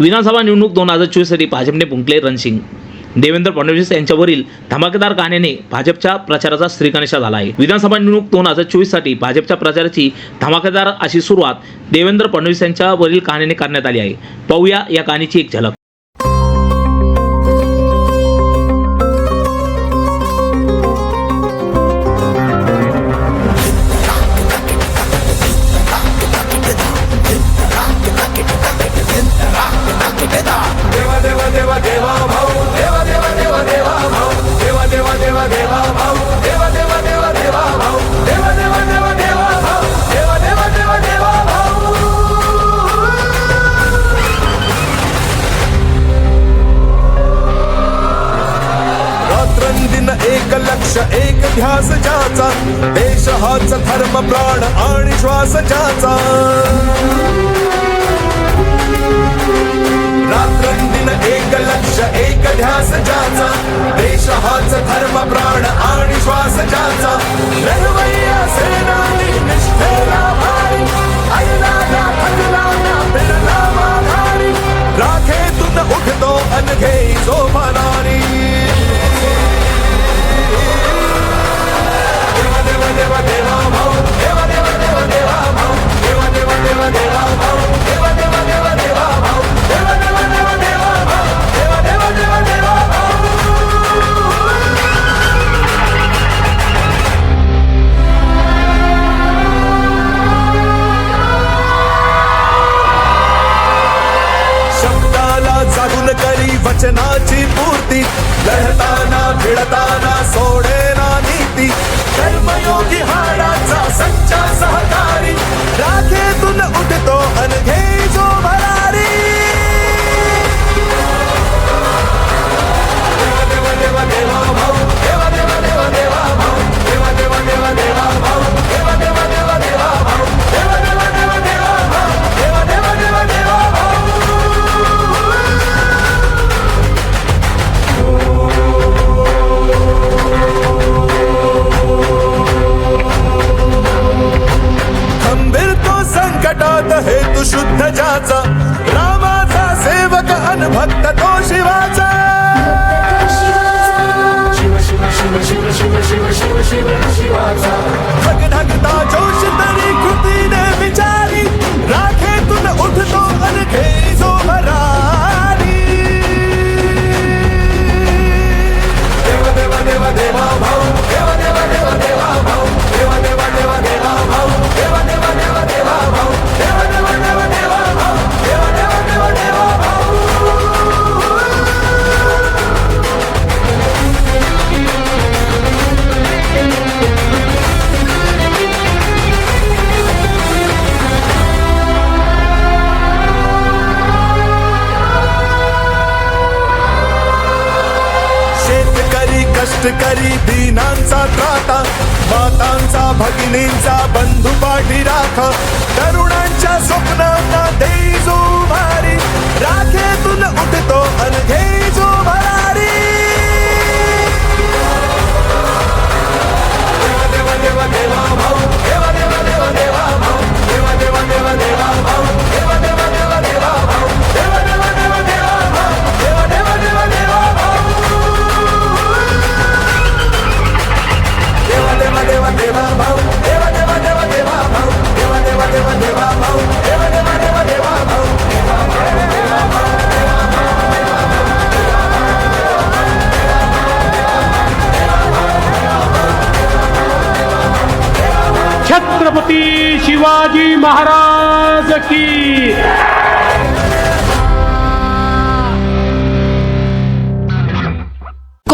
विधानसभा निवडणूक दोन हजार चोवीससाठी भाजपने फुंकले रणसिंग देवेंद्र फडणवीस यांच्यावरील धमाकेदार गाण्याने भाजपच्या प्रचाराचा श्रीगणेशा झाला आहे. विधानसभा निवडणूक दोन हजार चोवीससाठी भाजपच्या प्रचाराची धमाकेदार अशी सुरुवात देवेंद्र फडणवीस यांच्यावरील कहाणीने करण्यात आली आहे. पाहूया या कहाणीची एक झलक. लक्ष एक ध्यास ज्याचा. देश हाच धर्म प्राण आणि श्वास ज्याचा. रात्रंदिन एक लक्ष एक ध्यास ज्याचा. देश हाच धर्म प्राण आणि श्वास ज्याचा. लढवय्या सेनानी निष्ठेला भारी. ऐलाला थकलाना बिरला ना माघारी राखेतून उठतो अनघे सोपानारी देवा वचनाची पूर्ती लढताना भिडता शेतकरी कष्टकरी दीनांचा त्राता मातांचा भगिनींचा बंधू पाठी राख तरुणांच्या स्वप्नांना देई जो भारी राखे शिवाजी महाराज की